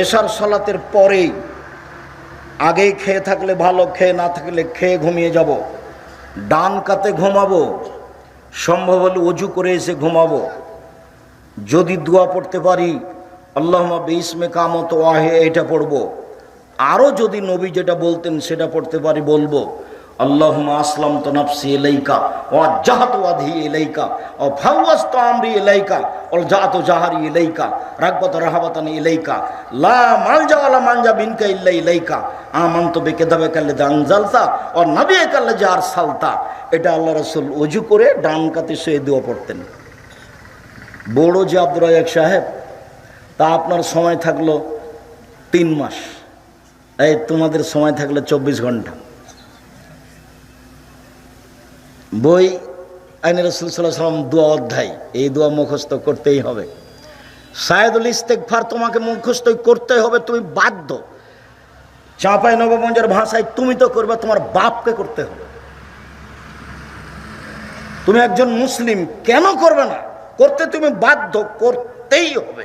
এশার সলাতের পরেই আগেই খেয়ে থাকলে ভালো, খেয়ে না থাকলে খেয়ে ঘুমিয়ে যাব। ডান কাতে ঘুমাবো সম্ভব হলে অজু করে এসে ঘুমাবো। যদি দোয়া পড়তে পারি আল্লাহ বিসমে কামত ওয়াহে এটা পড়ব। আরও যদি নবী যেটা বলতেন সেটা পড়তে পারি, বলব। আল্লাহ আসলাম তো নাফসি এলাইকা ও জাহাত এলাইকা ও ও জাহারি এলাইকা রাগবত এলাইকা লা মানজা বিনকা ইল্লা ইলাইকা আমান তো বেকে দাবে কাল্লে জানজালতা ও নবী কাল্লে জার সালতা এটা অজু করে ডান কাতে শুয়ে দোয়া পড়তেন। বড় যে রাজাক সাহেব, তা আপনার সময় থাকল তিন মাস। এই তোমাদের সময় থাকল চব্বিশ ঘণ্টা। বই আইন রসুল সাল্লাহ সাল্লাম দোয়া অধ্যায়, এই দোয়া মুখস্থ করতেই হবে। সায়েদুল ইস্তেকফার তোমাকে মুখস্থ করতে হবে, তুমি বাধ্য। চাঁপাই নবগঞ্জের ভাষায় তুমি তো করবে, তোমার বাপকে করতে হবে। তুমি একজন মুসলিম, কেন করবে না? করতে তুমি বাধ্য, করতেই হবে।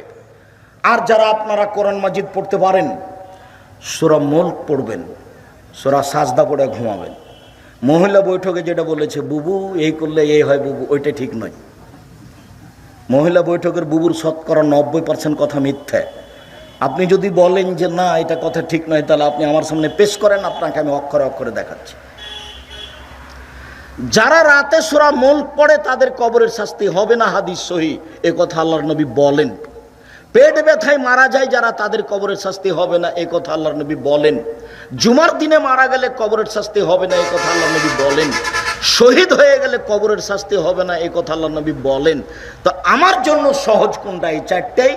আর যারা আপনারা কোরআন মাজিদ পড়তে পারেন, সোরা মুল্ক পড়বেন, সোরা সাজদা পড়ে ঘুমাবেন। মহিলা বৈঠকে যেটা বলেছে, বুবু, এই করলে এই হয় বুবু। ওইটা ঠিক নয়। মহিলা বৈঠকের বুবুর শতকরা নব্বই পার্সেন্ট কথা মিথ্যে। আপনি যদি বলেন যে, না, এটা কথা ঠিক নয়, তাহলে আপনি আমার সামনে পেশ করেন, আপনাকে আমি অক্ষরে অক্ষরে দেখাচ্ছি। যারা রাতে সুরা মুল্ক পড়ে, তাদের কবরের শাস্তি হবে না, হাদিস সহি। এ কথা আল্লাহর নবী বলেন। পেট ব্যথায় মারা যায় যারা, তাদের কবরের শাস্তি হবে না এই কথা আল্লাহর নবী বলেন। জুমার দিনে মারা গেলে কবরের শাস্তি হবে না এই কথা আল্লাহ নবী বলেন। শহীদ হয়ে গেলে কবরের শাস্তি হবে না এই কথা আল্লাহ নবী বলেন। তো আমার জন্য সহজ কোনটা? এই চারটেই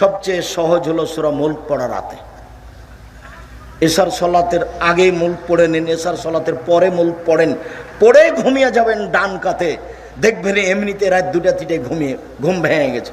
সবচেয়ে সহজ হলো সুরা মুল্ক পড়া রাতে। এসার সলাতের আগে মুল্ক পড়ে নিন, এসার সলাতের পরে মুল্ক পড়েন। পড়ে ঘুমিয়ে যাবেন ডান কাতে দেখবেন এমনিতে রাত দুটা তিটে ঘুমিয়ে, ঘুম ভেঙে গেছে।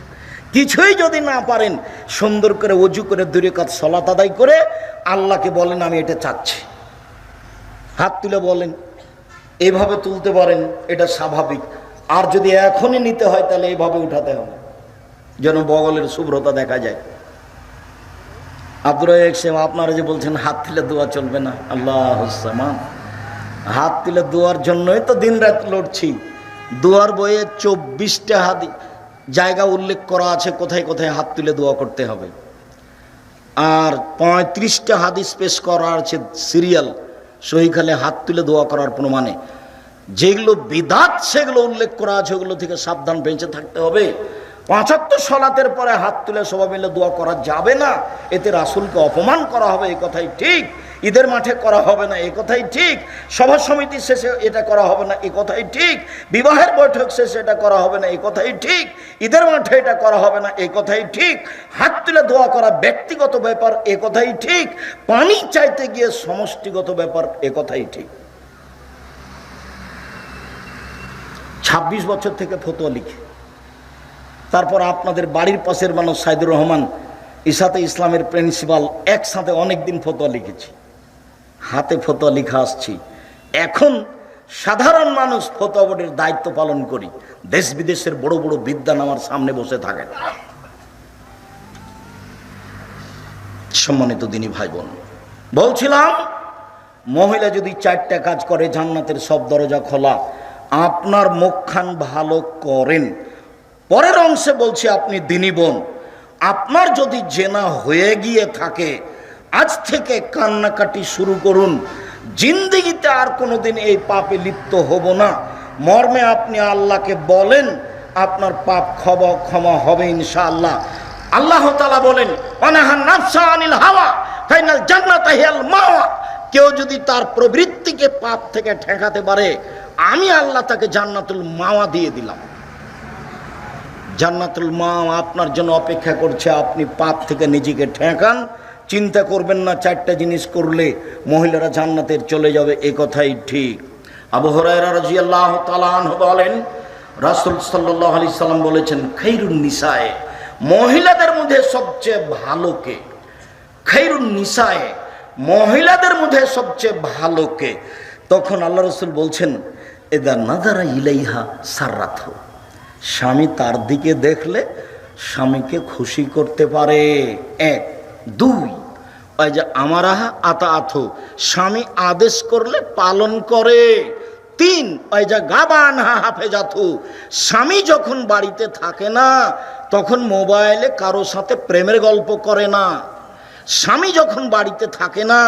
কিছুই যদি না পারেন, সুন্দর করে অজু করে দূরে কাজ সলাত আদায় করে আল্লাহকে বলেন, আমি এটা চাচ্ছি। হাত তুলে বলেন এইভাবে তুলতে পারেন, এটা স্বাভাবিক। আর যদি এখনই নিতে হয়, তাহলে এইভাবে উঠাতে হবে। যেন বগলের শুভ্রতা দেখা যায়। আব্দুর সেম আপনারা যে বলছেন, হাত তুলে দোয়া চলবে না। আল্লাহ হুসামান হাত তুলে দোয়ার জন্যই তো দিন রাত লড়ছি। দোয়ার বইয়ে চব্বিশটা হাদি জায়গা উল্লেখ করা আছে, কোথায় কোথায় হাত তুলে দোয়া করতে হবে। আর পঁয়ত্রিশটা হাদিস পেশ করা আছে সিরিয়াল সহিখালে হাত তুলে দোয়া করার প্রমাণে। যেগুলো বিদাত, সেগুলো উল্লেখ করা আছে, ওগুলো থেকে সাবধান বেঁচে থাকতে হবে। পাঁচাত্তর সলাতের পরে হাত তুলে সবাই মিলে দোয়া করা যাবে না। এতে রাসুলকে অপমান করা হবে এই কথাই ঠিক। ঈদের মাঠে করা হবে না এই কথাই ঠিক। সভা সমিতি শেষে এটা করা হবে না এই কথাই ঠিক। বিবাহের বৈঠক শেষে এটা করা হবে না এই কথাই ঠিক। ঈদের মাঠে এটা করা হবে না এই কথাই ঠিক। হাত তুলে দোয়া করা ব্যক্তিগত ব্যাপার, এ কথাই ঠিক। পানি চাইতে গিয়ে সমষ্টিগত ব্যাপার, এ কথাই ঠিক। ছাব্বিশ বছর থেকে ফতোয়া লিখে। তারপর আপনাদের বাড়ির পাশের মানুষ সাইদুর রহমান ইসাতে ইসলামের প্রিন্সিপাল, একসাথে অনেক দিন ফতোয়া লিখেছি। হাতে ফতোয়া লিখা আসছি। এখন সাধারণ মানুষ ফতোয়া বোর্ডের দায়িত্ব পালন করি। দেশ বিদেশের বড় বড় বিদ্যান আমার সামনে বসে থাকেন। সম্মানিত দিনী ভাই বোন বলছিলাম, মহিলা যদি চারটা কাজ করে, জান্নাতের সব দরজা খোলা। আপনার মুখখান ভালো করেন। পরের অংশে বলছি আপনি দিনী বোন, আপনার যদি জেনা হয়ে গিয়ে থাকে, আজ থেকে কান্নাকাটি শুরু করুন। জিন্দিগিতে আর কোনোদিন এই পাপে লিপ্ত হব না। মর্মে আপনি আল্লাহকে বলেন, আপনার পাপ ক্ষমা ক্ষমা হবে ইনশাআল্লাহ। আল্লাহ তালা বলেন ফাইনাল জান্নাত মাওয়া। কেউ যদি তার প্রবৃত্তিকে পাপ থেকে ঠেকাতে পারে, আমি আল্লাহ তাকে জান্নাতুল মাওয়া দিয়ে দিলাম। জান্নাতুল মা আপনার জন্য অপেক্ষা করছে, আপনি পাপ থেকে নিজেকে ঠেকান। চিন্তা করবেন না, চারটা জিনিস করলে মহিলারা জান্নাতের চলে যাবে, এ কথাই ঠিক। আবু হরাইরা রাজিয়াল্লাহ তালান বলেন, রাসুল সাল্লাহ আলি বলেছেন খৈরুন নিসায়, মহিলাদের মধ্যে সবচেয়ে ভালো কে? খৈরুন নিসায়, মহিলাদের মধ্যে সবচেয়ে ভালো কে? তখন আল্লাহ রসুল বলছেন, এদা নাদারা ইলাইহা সার্রাথ। স্বামী তার দিকে দেখলে স্বামীকে খুশি করতে পারে। এক, দুই, ওই যে আমার আহা আতা আথো স্বামী আদেশ করলে পালন করে। তিন, ওই যে গাবান হা হাফেজাথু স্বামী যখন বাড়িতে থাকে না, তখন মোবাইলে কারও সাথে প্রেমের গল্প করে না। স্বামী যখন বাড়িতে থাকে না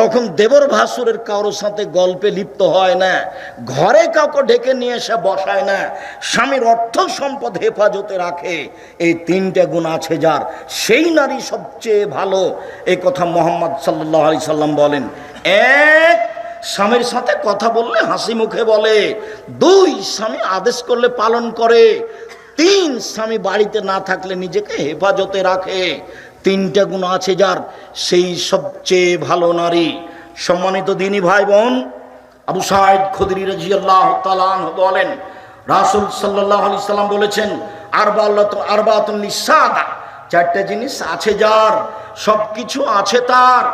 তখন দেবর ভাসুরের কারোর সাথে গল্পে লিপ্ত হয় না। ঘরে কাউকে ডেকে নিয়ে এসে বসায় না। স্বামীর অর্থ সম্পদ হেফাজতে রাখে। এই তিনটে গুণ আছে যার। সেই নারী সবচেয়ে ভালো। এই কথা মোহাম্মদ সাল্লাহ আলি সাল্লাম বলেন। এক, স্বামীর সাথে কথা বললে হাসি মুখে বলে। দুই, স্বামী আদেশ করলে পালন করে। তিন, স্বামী বাড়িতে না থাকলে নিজেকে হেফাজতে রাখে। তিনটা গুণ আছে যার, সেই সবচেয়ে ভালো নারী। সম্মানিত দিনী ভাই বোন আবু সাইদ খুদরি রাজিয়াল্লাহ তালান বলেন, রাসুল সাল্লাহ আলি সাল্লাম বলেছেন আরবাল্লাত আরবাতুল সাদা চারটে জিনিস আছে যার সব কিছু আছে তার,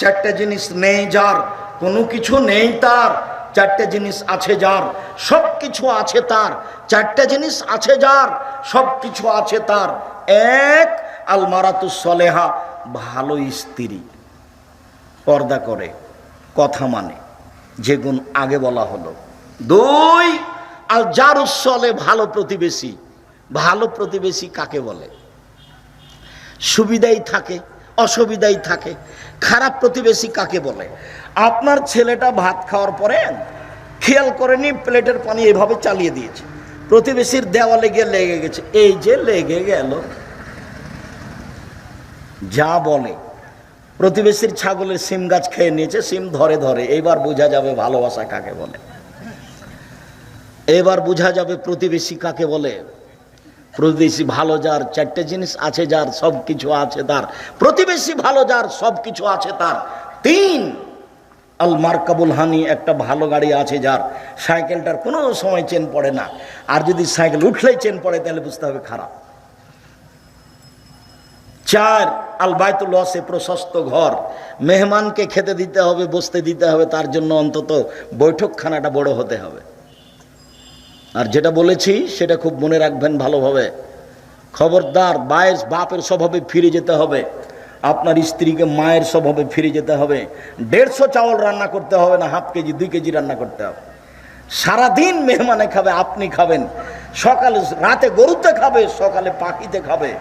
চারটে জিনিস নেই যার, কোনো কিছু নেই তার, চারটে জিনিস আছে যার সব কিছু আছে তার, চারটে জিনিস আছে যার সব কিছু আছে তার, এক আলমারাতু সলেহা ভালো স্ত্রী। পর্দা করে, কথা মানে যে গুণ আগে বলা হলো। দুই যার উৎসলে ভালো প্রতিবেশী। ভালো প্রতিবেশী কাকে বলে? সুবিধাই থাকে, অসুবিধাই থাকে। খারাপ প্রতিবেশী কাকে বলে? আপনার ছেলেটা ভাত খাওয়ার পরে খেয়াল করেনি, প্লেটের পানি এভাবে চালিয়ে দিয়েছে। প্রতিবেশীর দেওয়ালে গিয়ে লেগে গেছে। এই যে লেগে গেল যা বলে। প্রতিবেশীর ছাগলের সিম গাছ খেয়ে নিয়েছে, সিম ধরে ধরে। এইবার বোঝা যাবে ভালোবাসা কাকে বলে। এবার বোঝা যাবে প্রতিবেশী কাকে বলে। প্রতিবেশী ভালো যার, চারটে জিনিস আছে যার সব কিছু আছে তার। প্রতিবেশী ভালো যার সব কিছু আছে তার। তিন, আল মার্কাবুল হানি একটা ভালো গাড়ি আছে যার। সাইকেলটার কোনো সময় চেন পড়ে না। আর যদি সাইকেল উঠলেই চেন পড়ে, তাহলে বুঝতে হবে খারাপ। চার আল বাইতুল ওয়াসে প্রশস্ত ঘর। মেহমানকে খেতে দিতে হবে, বসতে দিতে হবে, তার জন্য অন্তত বৈঠকখানাটা বড় হতে হবে। আর যেটা বলেছি, সেটা খুব মনে রাখবেন ভালোভাবে। খবরদার, বায়ের, বাপের স্বভাবে ফিরে যেতে হবে। আপনার স্ত্রীকে মায়ের স্বভাবে ফিরে যেতে হবে। দেড়শো চাউল রান্না করতে হবে না, হাফ কেজি, দুই কেজি রান্না করতে হবে। সারাদিন মেহমানে খাবে, আপনি খাবেন। সকালে, রাতে গরুতে খাবে, সকালে পাখিতে খাবে।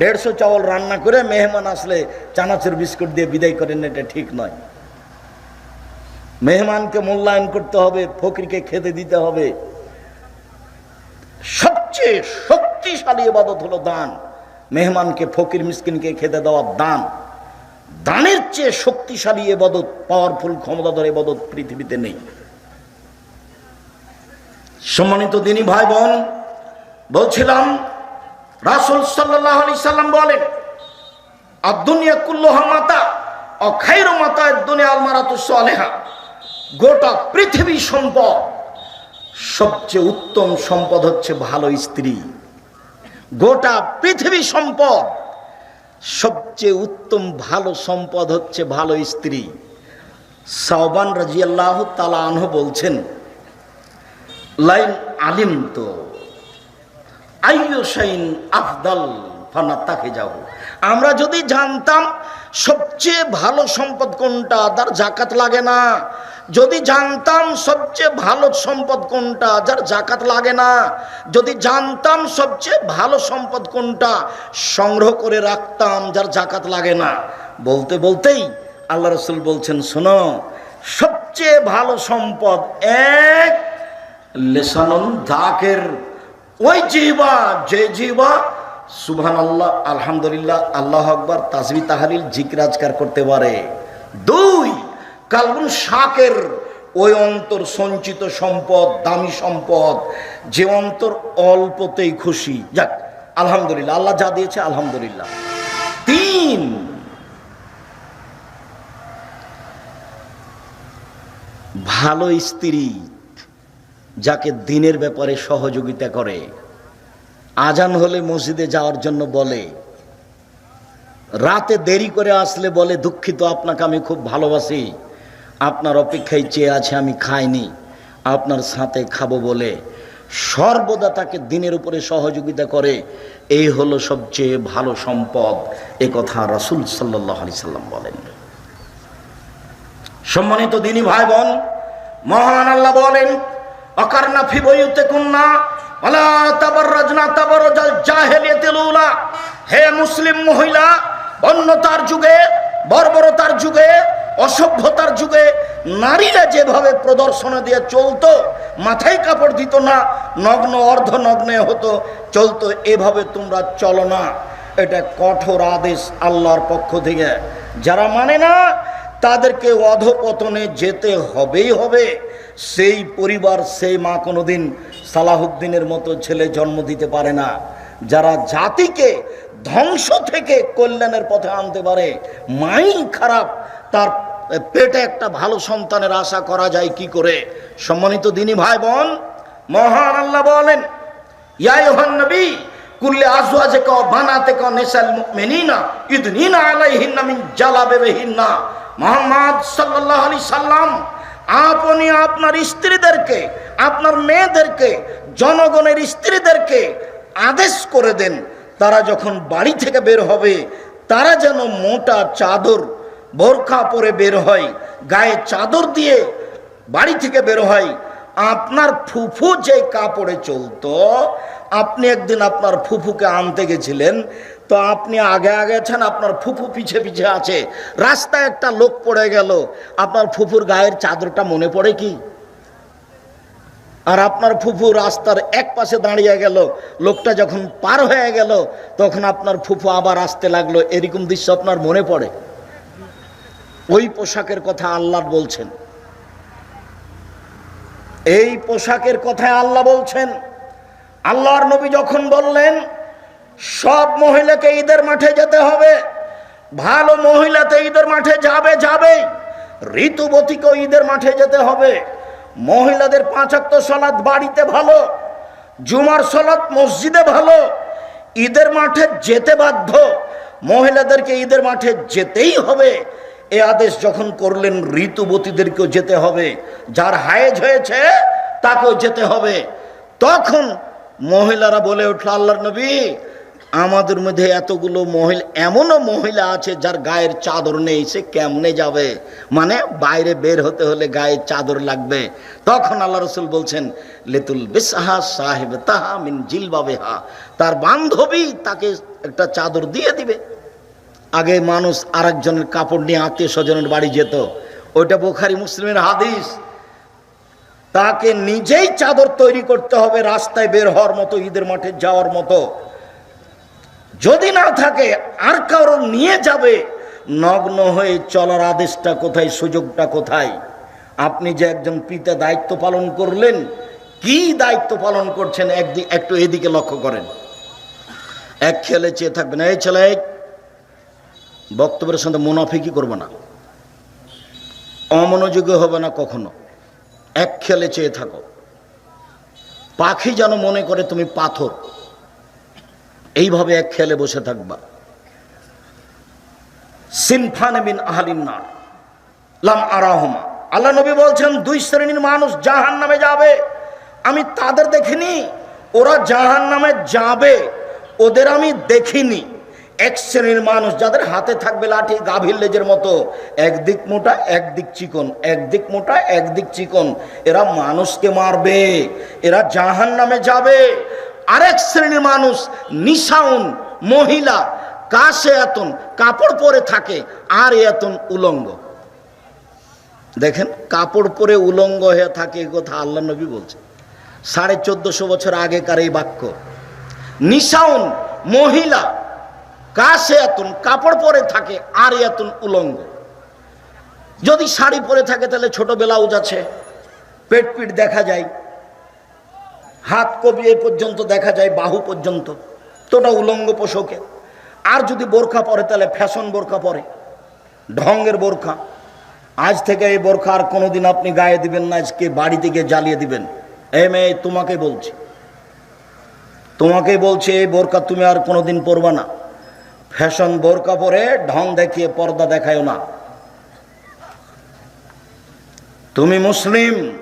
দেড়শো চাউল রান্না করে মেহমান আসলে চানাচুর বিস্কুট দিয়ে বিদায় করেন, এটা ঠিক নয়। মেহমানকে মূল্যায়ন করতে হবে, ফকিরকে খেতে দিতে হবে। সবচেয়ে শক্তিশালী এবাদত হলো দান। মেহমানকে, ফকির মিসকিনকে খেতে দেওয়া দান। দানের চেয়ে শক্তিশালী এবাদত পাওয়ারফুল ক্ষমতাধর এবাদত পৃথিবীতে নেই। সম্মানিত দিনী ভাই বোন, বলছিলাম রাসুল সাল্লাম বলেন আর দুনিয়া কুল্লোহা মাতা অখাইর মাতা দুনিয়া আলমারাতু সালেহা। গোটা পৃথিবী সম্পদ, সবচেয়ে উত্তম সম্পদ হচ্ছে ভালো স্ত্রী। গোটা পৃথিবী সম্পদ, সবচেয়ে উত্তম ভালো সম্পদ হচ্ছে ভালো স্ত্রী। সাহবান রাজিয়াল্লাহ তালা আনহ বলছেন, লাইন আলিম তো আফদাল আমরা যদি জানতাম সবচেয়ে ভালো সম্পদ কোনটা তার জাকাত লাগে না, যদি জানতাম সবচেয়ে ভালো সম্পদ কোনটা, যার জাকাত লাগে না, যদি জানতাম সবচেয়ে ভালো সম্পদ কোনটা, সংগ্রহ করে রাখতাম, যার জাকাত লাগে না। বলতে বলতেই আল্লাহ রসুল বলছেন, শোনো, সবচেয়ে ভালো সম্পদ এক লেসানুন জাকের ওই জিবা, যে জিবা সুভান আল্লাহ আলহামদুলিল্লাহ, আল্লাহ আকবর, তাজবি তাহারিল জিকরাজকার করতে পারে। দুই কালগুন শাকের ওই অন্তর সঞ্চিত সম্পদ, দামি সম্পদ, যে অন্তর অল্পতেই খুশি। যাক, আলহামদুলিল্লাহ, আল্লাহ যা দিয়েছে, আলহামদুলিল্লাহ। তিন, ভালো স্ত্রী যাকে দিনের ব্যাপারে সহযোগিতা করে। আজান হলে মসজিদে যাওয়ার জন্য বলে। রাতে দেরি করে আসলে বলে, দুঃখিত, আপনাকে আমি খুব ভালোবাসি। আপনার অপেক্ষায় চেয়ে আছে, আমি খাইনি। আপনার সাথে খাব বলে। সর্বদা তাকে দিনের উপরে সহযোগিতা করে। এই হলো সবচেয়ে ভালো সম্পদ, এ কথা রাসুল সাল্লাহ আলি সাল্লাম বলেন। সম্মানিত দিনী ভাই বোন, মহান আল্লাহ বলেন অকারনা ফিবইতে কুন্না ওয়ালা তাবাররাজনা তাবাররাজাল জাহেলিয়াতিল উলা হে মুসলিম মহিলা বন্যতার যুগে, বর্বরতার যুগে, অসভ্যতার যুগে, নারীরা যেভাবে প্রদর্শন দিয়ে চলতো, মাথায় কাপড় দিত না, নগ্ন, অর্ধ নগ্নে হতো, চলতো, এভাবে তোমরা চলো না। এটা কঠোর আদেশ আল্লাহর পক্ষ থেকে। যারা মানে না তাদেরকে অধপতনে যেতে হবেই হবে। সেই পরিবার, সেই মা কোনোদিন সালাহুদ্দিনের মতো ছেলে জন্ম দিতে পারে না। যারা জাতিকে ধ্বংস থেকে কল্যাণের পথে আনতে পারে, মাই খারাপ, তার পেটে একটা ভালো সন্তানের আশা করা যায় কি করে? সম্মানিত দিনী ভাই বোন মহান আল্লাহ বলেন, ইয়া ইউহান নবী, কুল্লে আজওয়াজেকা ওয়া বানাতেকা নিসাল মুমিনিনা, ইদনিনা আলাইহিন্না মিন মুহাম্মদ সাল্লাল্লাহু আলাইহি সাল্লাম, আপনি আপনার স্ত্রীদেরকে, আপনার মেয়েদেরকে, জনগণের স্ত্রীদেরকে আদেশ করে দেন, তারা যখন বাড়ি থেকে বের হবে, তারা যেন মোটা চাদর বোরখা পরে বের হয়, গায়ে চাদর দিয়ে বাড়ি থেকে বের হয়, আপনার ফুফু যে কাপড়ে চলতো, আপনি একদিন আপনার ফুফুকে আনতে গেছিলেন তো আপনি আগে আগে আছেন, আপনার ফুফু পিছে পিছে আছে। রাস্তায় একটা লোক পড়ে গেল, আপনার ফুফুর গায়ের চাদরটা মনে পড়ে কি? আর আপনার ফুফু রাস্তার এক পাশে দাঁড়িয়ে গেল, লোকটা যখন পার হয়ে গেল, তখন আপনার ফুফু আবার আসতে লাগল, এরকম দৃশ্য আপনার মনে পড়ে? ওই পোশাকের কথা আল্লাহ বলছেন। এই পোশাকের কথায় আল্লাহ বলছেন। আল্লাহর নবী যখন বললেন সব মহিলাকে ঈদের মাঠে যেতে হবে। ভালো মহিলাতে ঈদের মাঠে যাবে যাবে ঋতুবতীকেও ঈদের মাঠে যেতে হবে। মহিলাদের পাঁচাত্ত সলাদ বাড়িতে ভালো, জুমার সলাৎ মসজিদে ভালো। ঈদের মাঠে যেতে বাধ্য। মহিলাদেরকে ঈদের মাঠে যেতেই হবে। এ আদেশ যখন করলেন ঋতুবতীদেরকেও যেতে হবে। যার হায়েজ হয়েছে, তাকেও যেতে হবে। তখন মহিলারা বলে উঠল, আল্লাহর নবী আমাদের মধ্যে এতগুলো মহিলা, এমনও মহিলা আছে যার গায়ের চাদর নেই, সে কেমনে যাবে? মানে বাইরে বের হতে হলে গায়ের চাদর লাগবে। তখন আল্লাহ রসুল বলছেন, লেতুল বেসাহা সাহেব তাহা মিন জিলবাবেহা। তার বান্ধবী তাকে একটা চাদর দিয়ে দিবে। আগে মানুষ আরেকজনের কাপড় নিয়ে আত্মীয় স্বজনের বাড়ি যেত। ওইটা বোখারি মুসলিমের হাদিস। তাকে নিজেই চাদর তৈরি করতে হবে রাস্তায় বের হওয়ার মতো, ঈদের মাঠে যাওয়ার মতো। যদি না থাকে, আর কারও নিয়ে যাবে। নগ্ন হয়ে চলার আদেশটা কোথায়, সুযোগটা কোথায়? আপনি যে একজন পিতা দায়িত্ব পালন করলেন, কি দায়িত্ব পালন করছেন একদিক একটু এদিকে লক্ষ্য করেন। এক খেলে চেয়ে থাকবেন, এই ছেলে বক্তব্যের সঙ্গে মুনাফিকি করবে না। অমনোযোগী হবে না কখনো। এক খেলে চেয়ে থাকো। পাখি যেন মনে করে তুমি পাথর। এইভাবে এক খেলে বসে থাকবা। সিনফানে বিন আহালিন্নার লাম আরাহমা। আল্লাহ নবী বলছেন, দুই শ্রেণির মানুষ জাহান নামে যাবে। আমি তাদের দেখিনি, ওরা জাহান নামে যাবে। ওদের আমি দেখিনি। এক শ্রেণির মানুষ যাদের হাতে থাকবে লাঠি, গাভীর লেজের মতো, একদিক মোটা, একদিক চিকন, একদিক মোটা, একদিক চিকন, এরা মানুষকে মারবে, এরা জাহান নামে যাবে। আরেক শ্রেণির মানুষ নিশাউন, মহিলা, কাশে এতন, কাপড় পরে থাকে, আর এতন উলঙ্গ। দেখেন, কাপড় পরে উলঙ্গ হয়ে থাকে এ কথা আল্লাহ নবী বলছে। সাড়ে চোদ্দশো বছর আগেকার এই বাক্য। নিশাউন, মহিলা, কাশে এতন, কাপড় পরে থাকে, আর এতন উলঙ্গ। যদি শাড়ি পরে থাকে, তাহলে ছোট ব্লাউজ আছে, পেট পিট দেখা যায়। হাত কবি এই পর্যন্ত দেখা যায়, বাহু পর্যন্ত। তোটা উলঙ্গ পোশাকে। আর যদি বোরখা পরে, তাহলে ফ্যাশন বোরখা পরে। ঢঙ্গের বোরখা। আজ থেকে এই বোরখা আর কোনোদিন আপনি গায়ে দিবেন না, আজকে বাড়ি থেকে জ্বালিয়ে দিবেন। এই মেয়ে, তোমাকে বলছি। তোমাকে বলছে, এই বোরকা তুমি আর কোনোদিন পরবা না। ফ্যাশন বোরকা পরে, ঢং দেখিয়ে পর্দা দেখায়ও না। তুমি মুসলিম,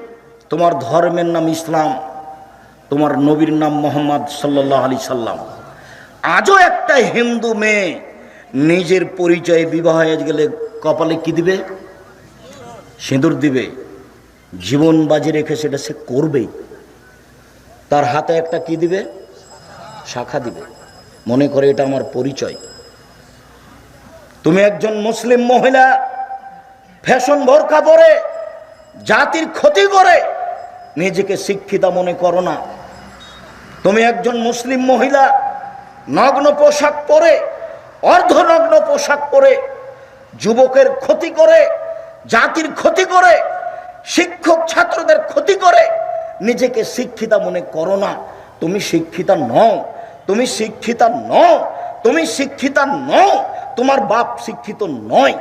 তোমার ধর্মের নাম ইসলাম। তোমার নবীর নাম মোহাম্মদ সাল্লাহ আলি সাল্লাম। আজও একটা হিন্দু মেয়ে নিজের পরিচয়ে বিবাহ হয়ে গেলে কপালে কি দিবে? সিঁদুর দিবে। জীবন বাজি রেখে সেটা সে করবেই। তার হাতে একটা কি দিবে? শাখা দিবে। মনে করে এটা আমার পরিচয়। তুমি একজন মুসলিম মহিলা, ফ্যাশন বোরকা পরে, জাতির ক্ষতি করে, নিজেকে শিক্ষিতা মনে করো না। তুমি একজন মুসলিম মহিলা, নগ্ন পোশাক পরে, অর্ধনগ্ন পোশাক পরে, যুবকের ক্ষতি করে, জাতির ক্ষতি করে, শিক্ষক ছাত্রদের ক্ষতি করে, নিজেকে শিক্ষিতা মনে করো না। তুমি শিক্ষিতা নও, তুমি শিক্ষিতা নও, তুমি শিক্ষিতা নও, তোমার বাপ শিক্ষিত নয়।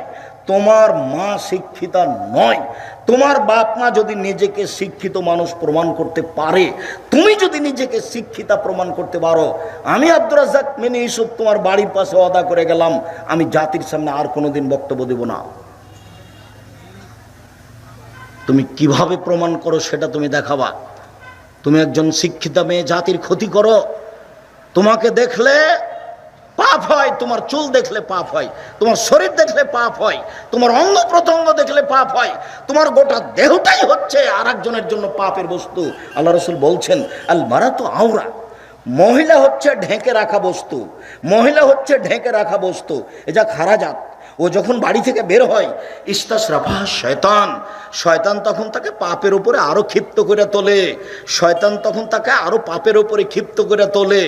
তোমার মা শিক্ষিতা নয়। তোমার বাপ মা যদি নিজেকে শিক্ষিত মানুষ প্রমাণ করতে পারে, তুমি যদি নিজেকে শিক্ষিতা প্রমাণ করতে পারো, আমি আব্দুর রাজাক মিনি ইউসুফ তোমার বাড়ির পাশে অদা করে গেলাম, আমি জাতির সামনে আর কোনোদিন বক্তব্য দেব না। তুমি কীভাবে প্রমাণ করো সেটা তুমি দেখাবা? তুমি একজন শিক্ষিতা মেয়ে, জাতির ক্ষতি করো। তোমাকে দেখলে পাপ হয়, তোমার চুল দেখলে পাপ হয়, তোমার শরীর দেখলে পাপ হয়, তোমার অঙ্গ প্রত্যঙ্গ দেখলে পাপ হয়, তোমার গোটা দেহটাই হচ্ছে আর একজনের জন্য পাপের বস্তু। আল্লাহ রসুল বলছেন, আল মারা তো আওরা মহিলা হচ্ছে ঢেকে রাখা বস্তু, মহিলা হচ্ছে ঢেকে রাখা বস্তু। এটা খারাজাত ও যখন বাড়ি থেকে বের হয়, ইস্তাস রাফা, শয়তান। শয়তান তখন তাকে পাপের উপরে আরও ক্ষিপ্ত করে তোলে। শয়তান তখন তাকে আরও পাপের উপরে ক্ষিপ্ত করে তোলে।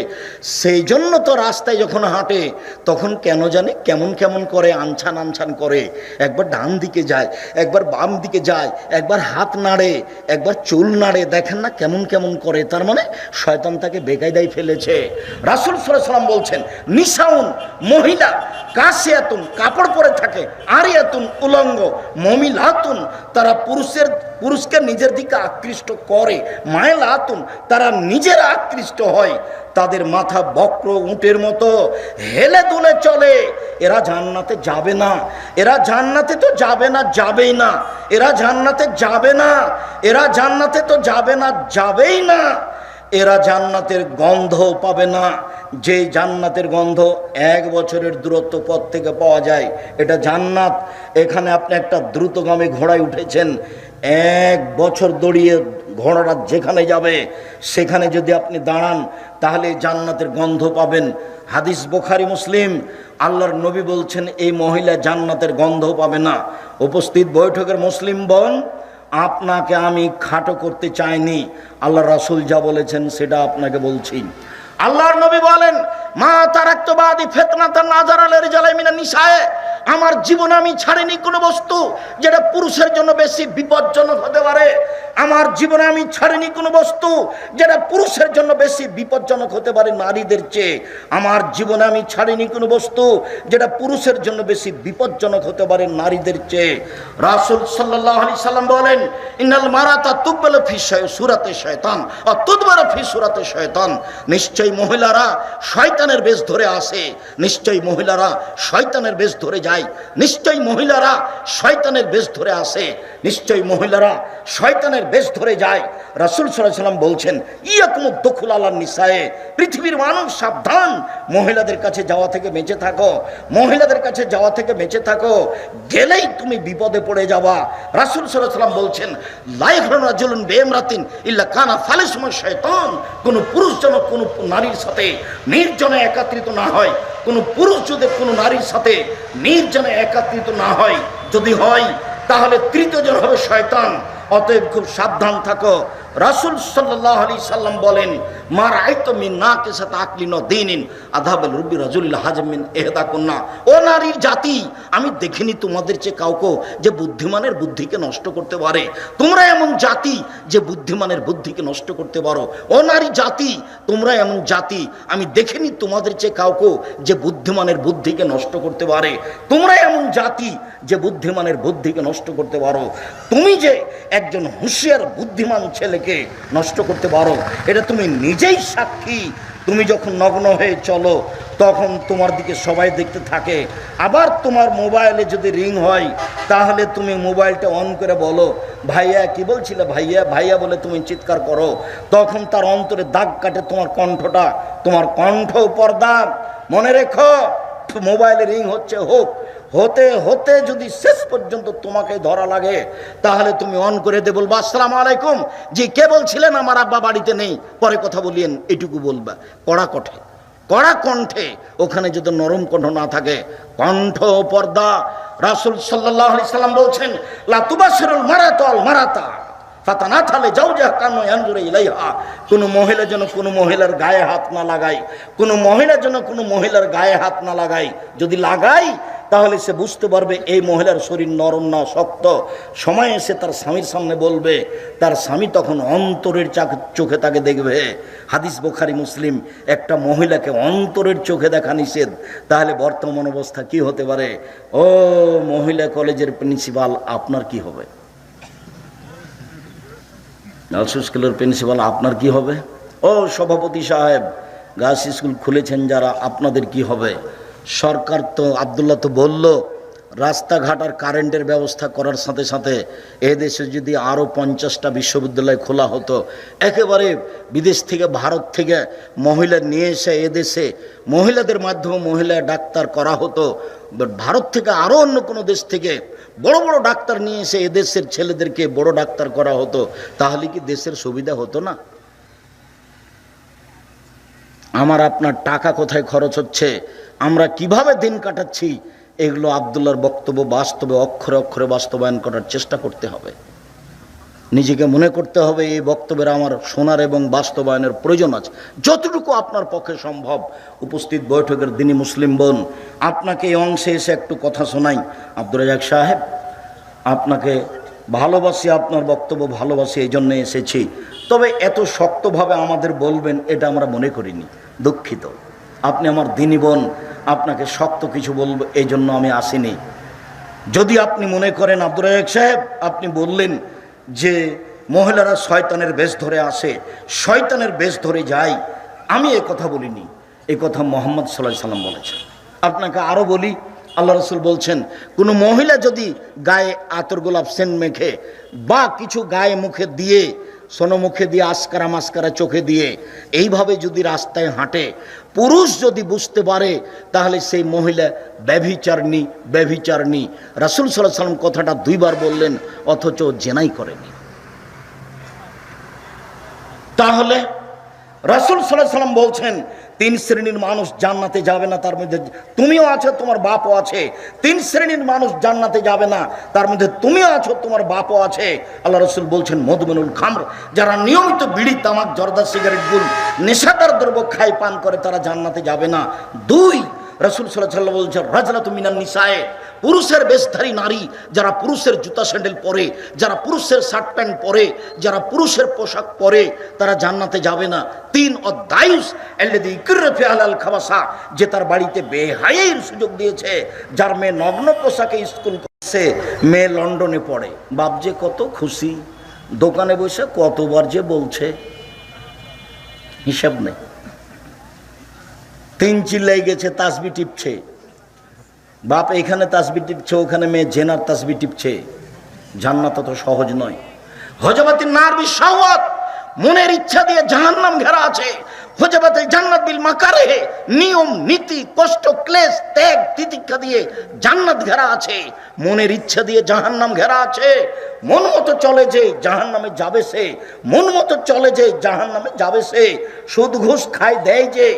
সেই জন্য তো রাস্তায় যখন হাঁটে, তখন কেন জানে কেমন কেমন করে আনছান আনছান করে। একবার ডান দিকে যায়, একবার বাম দিকে যায়, একবার হাত নাড়ে, একবার চুল নাড়ে, দেখেন না কেমন কেমন করে। তার মানে শয়তান তাকে বেকায়দায় ফেলেছে। রাসুল সাল্লাম বলছেন নিশাউন মহিলা কাশিয়াতুন কাপড় পরে থাকে। আরিয়াতুন উলঙ্গ, মমিলাতুন, তারা পুরুষের পুরুষকে নিজের দিকে আকৃষ্ট করে। মায়েলাতুন, তারা নিজেরা আকৃষ্ট হয়। তাদের মাথা বক্র উঁটের মতো। হেলে দুলে চলে। এরা জান্নাতে যাবে না। এরা জান্নাতে তো যাবে না, যাবেই না। এরা জান্নাতে যাবে না। এরা জান্নাতে তো যাবে না, যাবেই না। এরা জান্নাতের গন্ধ পাবে না। যে জান্নাতের গন্ধ এক বছরের দূরত্ব পথ থেকে পাওয়া যায়, এটা জান্নাত। এখানে আপনি একটা দ্রুতগামী ঘোড়ায় উঠেছেন, এক বছর দড়িয়ে ঘোড়াটা যেখানে যাবে, সেখানে যদি আপনি দাঁড়ান, তাহলে জান্নাতের গন্ধ পাবেন। হাদিস বোখারি, মুসলিম, আল্লাহর নবী বলছেন, এই মহিলা জান্নাতের গন্ধ পাবে না। উপস্থিত বৈঠকের মুসলিম বোন আপনাকে আমি খাটো করতে চাইনি। আল্লাহ রাসুল যা বলেছেন সেটা আপনাকে বলছি। আল্লাহর নবী বলেন, মা তারাক্তবাদী ফেতনা তার নাজার আলের জালাইমিনা নিশায় আমার জীবনে আমি ছাড়িনি কোনো বস্তু যেটা পুরুষের জন্য বেশি বিপজ্জনক হতে পারে। আমার জীবনে আমি ছাড়িনি কোনো বস্তু যেটা পুরুষের জন্য বেশি বিপজ্জনক হতে পারে নারীদের চেয়ে। আমার জীবনে আমি ছাড়িনি কোনো বস্তু যেটা পুরুষের জন্য বেশি বিপজ্জনক হতে পারে নারীদের চেয়ে। রাসুল সাল্লাহ আলি সাল্লাম বলেন ইনাল মারাতা তুব্বেল ফি সুরাতে শয়তান আর তুদবার ফি সুরাতে শয়তান। নিশ্চয়ই মহিলারা শয়তানের বেশ ধরে আসে, নিশ্চয়ই মহিলারা শয়তানের বেশ ধরে যায়, নিশ্চয়ই মহিলারা শয়তানের বেশ ধরে আসে, নিশ্চয়ই মহিলারা শয়তানের বেশ ধরে যায়। রাসুল সাল্লাম বলছেন ইয়াকুম দখুল আল্লাহ নিসায়ে, পৃথিবীর মানুষ সাবধান, মহিলাদের কাছে যাওয়া থেকে বেঁচে থাকো, মহিলাদের কাছে যাওয়া থেকে বেঁচে থাকো, গেলেই তুমি বিপদে পড়ে যাওয়া রাসুল সাল্লাম বলছেন লাইফরানা জুলুন বেমরাতিন ইল্লা কানা ফালেসময় শয়তান কোনো পুরুষ যেন কোনো নারীর সাথে নির্জনে একাত্রিত না হয়, কোনো পুরুষ যদি কোনো নারীর সাথে নির্জনে একাত্রিত না হয়, যদি হয়, তাহলে তৃতীয় জন হবে শয়তান। অতএব খুব সাবধান থাকো। রাসুল সাল্লাহ সাল্লাম বলেন, মা রাইতো মিন না কে সাথে আকলিন দিনিন আধাবাল রুবি রাজুল্লাহ হাজমিন এহদা কন্যা ও নারীর জাতি, আমি দেখিনি তোমাদের চেয়ে কাউকে যে বুদ্ধিমানের বুদ্ধিকে নষ্ট করতে পারে। তোমরা এমন জাতি যে বুদ্ধিমানের বুদ্ধিকে নষ্ট করতে পারো। ও নারী জাতি, তোমরা এমন জাতি, আমি দেখিনি তোমাদের চেয়ে কাউকে যে বুদ্ধিমানের বুদ্ধিকে নষ্ট করতে পারে। তোমরা এমন জাতি যে বুদ্ধিমানের বুদ্ধিকে নষ্ট করতে পারো। তুমি যে একজন হুঁশিয়ার, বুদ্ধিমান ছেলেকে নষ্ট করতে পারো। এটা তুমি নিজেই সাক্ষী। তুমি যখন নগ্ন হয়ে চলো, তখন তোমার দিকে সবাই দেখতে থাকে। আবার তোমার মোবাইলে যদি রিং হয়, তাহলে তুমি মোবাইলটা অন করে বলো, ভাইয়া, কি বলছিলে ভাইয়া? ভাইয়া বলে তুমি চিৎকার করো। তখন তার অন্তরে দাগ কাটে তোমার কণ্ঠটা। তোমার কণ্ঠ পর্দা। মনে রেখো, মোবাইলে রিং হচ্ছে হোক হতে হতে যদি শেষ পর্যন্ত তোমাকে ধরা লাগে, তাহলে তুমি অন করে দে বলবা, আসসালাম আলাইকুম। যে কে বলছিলেন, আমার আব্বা বাড়িতে নেই। পরে কথা বলিয়েন, এটুকু বলবা। কড়া কঠে কড়া কণ্ঠে, ওখানে যদি নরম কণ্ঠ না থাকে, কণ্ঠ পর্দা, রাসুল সাল্লাহ সাল্লাম বলছেন লাতুবাসিরুল মারাতল মারাতা। ফাতা না যাও যা ইলাইহা। কোনো মহিলা যেন কোনো মহিলার গায়ে হাত না লাগাই কোনো মহিলা যেন কোনো মহিলার গায়ে হাত না লাগাই যদি লাগাই তাহলে সে বুঝতে পারবে এই মহিলার শরীর নরম না শক্ত। সময় এসে তার স্বামীর সামনে বলবে, তার স্বামী তখন অন্তরের চোখে তাকে দেখবে। হাদিস বোখারি, মুসলিম, একটা মহিলাকে অন্তরের চোখে দেখা নিষেধ। তাহলে বর্তমান অবস্থা কি হতে পারে? ও মহিলা কলেজের প্রিন্সিপাল, আপনার কি হবে? গার্লস স্কুলের প্রিন্সিপাল, আপনার কি হবে? ও সভাপতি সাহেব, গার্লস স্কুল খুলেছেন যারা, আপনাদের কি হবে? সরকার তো আবদুল্লাহ তো বলল, রাস্তাঘাট আর কারেন্টের ব্যবস্থা করার সাথে সাথে এদেশে যদি আরও পঞ্চাশটা বিশ্ববিদ্যালয় খোলা হতো, একেবারে বিদেশ থেকে ভারত থেকে মহিলা নিয়ে এসে এদেশে মহিলাদের মাধ্যমে মহিলা ডাক্তার করা হতো ভারত থেকে আরও অন্য কোনো দেশ থেকে বড় বড় ডাক্তার নিয়ে এসে এদেশের ছেলেদেরকে বড় ডাক্তার করা হতো, তাহলে কি দেশের সুবিধা হতো না? আমার আপনার টাকা কোথায় খরচ হচ্ছে? আমরা কীভাবে দিন কাটাচ্ছি? এগুলো আবদুল্লার বক্তব্য বাস্তবে অক্ষরে অক্ষরে বাস্তবায়ন করার চেষ্টা করতে হবে। নিজেকে মনে করতে হবে, এই বক্তব্যের আমার শোনার এবং বাস্তবায়নের প্রয়োজন আছে। যতটুকু আপনার পক্ষে সম্ভব। উপস্থিত বৈঠকের দিনই মুসলিম বোন, আপনাকে এই অংশে এসে একটু কথা শোনাই। আব্দুর রাজাক সাহেব, আপনাকে ভালোবাসি, আপনার বক্তব্য ভালোবাসি, এই জন্য এসেছি। তবে এত শক্তভাবে আমাদের বলবেন, এটা আমরা মনে করিনি। দুঃখিত। আপনি আমার দিনী বোন, আপনাকে শক্ত কিছু বলব, এই জন্য আমি আসিনি। যদি আপনি মনে করেন, আব্দুর রাজাক সাহেব, আপনি বললেন যে মহিলারা শয়তানের বেশ ধরে আসে, শয়তানের বেশ ধরে যায়, আমি এ কথা বলিনি। এ কথা মোহাম্মদ সাল্লাহ সাল্লাম বলেছেন। আপনাকে আরও বলি, আল্লাহ রসুল বলছেন, কোনো মহিলা যদি গায়ে আতর গোলাপ সেন মেখে বা কিছু গায়ে মুখে দিয়ে সোনো মুখে দিয়ে আসকারা মাস্কারা চোখে দিয়ে। এইভাবে যদি রাস্তায় হাঁটে, পুরুষ যদি বুঝতে পারে, তাহলে সেই মহিলা ব্যভিচারণী ব্যভিচারণী। রাসুল সাল্লাহ সাল্লাম কথাটা দুইবার বললেন, অথচ জেনাই করেনি। তাহলে রাসুল সাল্লাহ সাল্লাম বলছেন, তিন শ্রেণির মানুষ জান্নাতে যাবে না, তার মধ্যে তুমিও আছো, তোমার বাপও আছে। তিন শ্রেণির মানুষ জান্নাতে যাবে না, তার মধ্যে তুমিও আছো, তোমার বাপও আছে। আল্লাহ রসুল বলছেন, মধুমেনুল খামর, যারা নিয়মিত বিড়ি, তামাক, জর্দা, সিগারেট, গুল, নেশাদার দ্রব্য খায়, পান করে, তারা জান্নাতে যাবে না। দুই রসুল সাল্লাহ বলছেন, রাজনাত মিনান নিসায়, পুরুষের বেশধারী নারী যারা পুরুষের জুতা স্যান্ডেল পরে, যারা পুরুষের শার্ট প্যান্ট পরে, যারা পুরুষের পোশাক পরে, তারা জান্নাতে যাবে না। তিন অধ্যায়ুস এল্লেদি ইকরফে আলাল খাবাসা, যে তার বাড়িতে বেহাইয়ের সুযোগ দিয়েছে, যার মেয়ে নগ্ন পোশাকে স্কুল করছে, মেয়ে লন্ডনে পড়ে। বাপ যে কত খুশি, দোকানে বসে কতবার যে বলছে, হিসাব নেই। তিন চিল্লাই গেছে, তাসবি টিপছে। বাপ এখানে তাসবি টিপছে, ওখানে মেয়ে জেনার তাসবি টিপছে। জান্নাত তো সহজ নয়। হজবাতির নার বিশ্বাওয়াত মনের ইচ্ছা দিয়ে জাহান্নাম ঘেরা আছে। হজবাতে জান্নাত বিল মাকারে নিয়ম, নীতি, কষ্ট, ক্লেশ, ত্যাগ, তিতিক্ষা দিয়ে জান্নাত ঘেরা আছে। মনের ইচ্ছা দিয়ে জাহান্নাম ঘেরা আছে। মন মতো চলে যে জাহান্নামে যাবে সে। মন মতো চলে যে জাহান্নামে যাবে সে। সুদ ঘুষ খায়, দেয় যে।